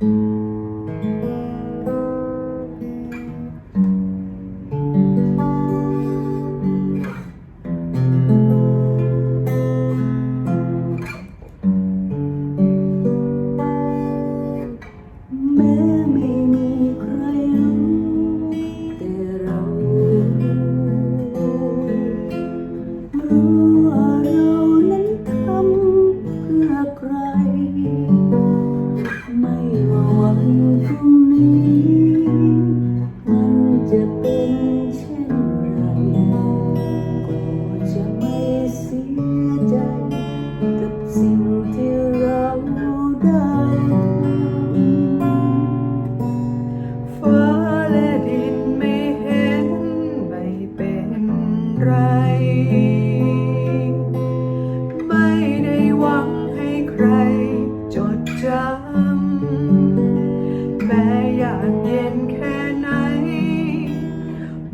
แ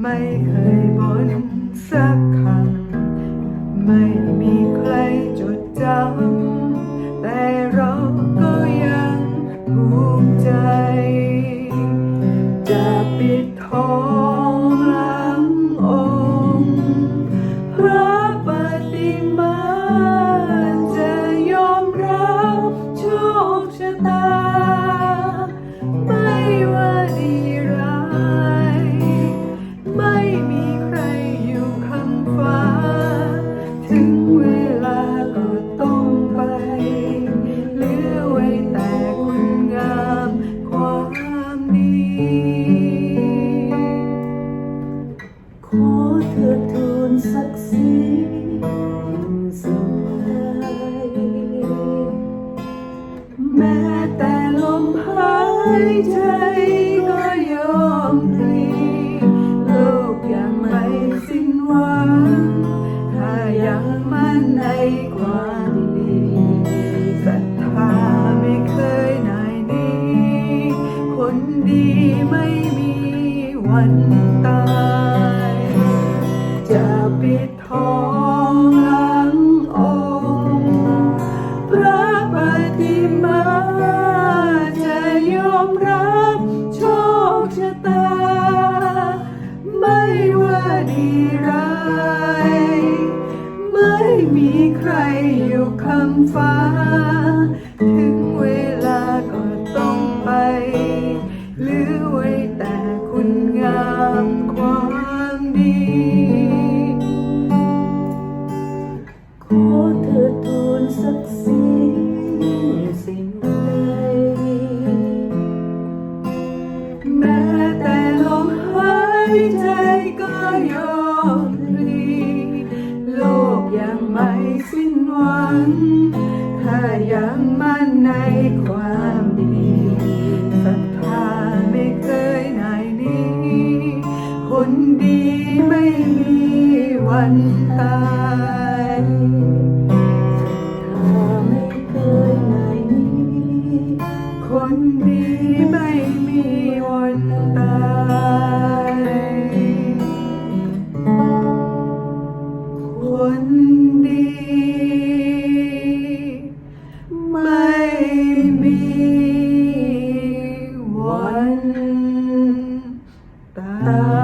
ไม่เคยบ่นสักคำ ศักดิ์ศรีสิ่งใดแม้แต่ลมหายใจก็ยอมพลีโลกยังไม่สิ้นหวังถ้ายังมั่นในความดีศรัทธาไม่เคยนายหนี้คนดีไม่มีวันตาย ทองหลังองค์พระปฏิมาจะยอมรับโชคชะตา ไม่ว่าดีร้าย ไม่มีใครอยู่คำฟ้า แม้แต่ลมหายใจก็ยอมพลีโลกยังไม่สิ้นหวัง ถ้ายังมั่นในความ ต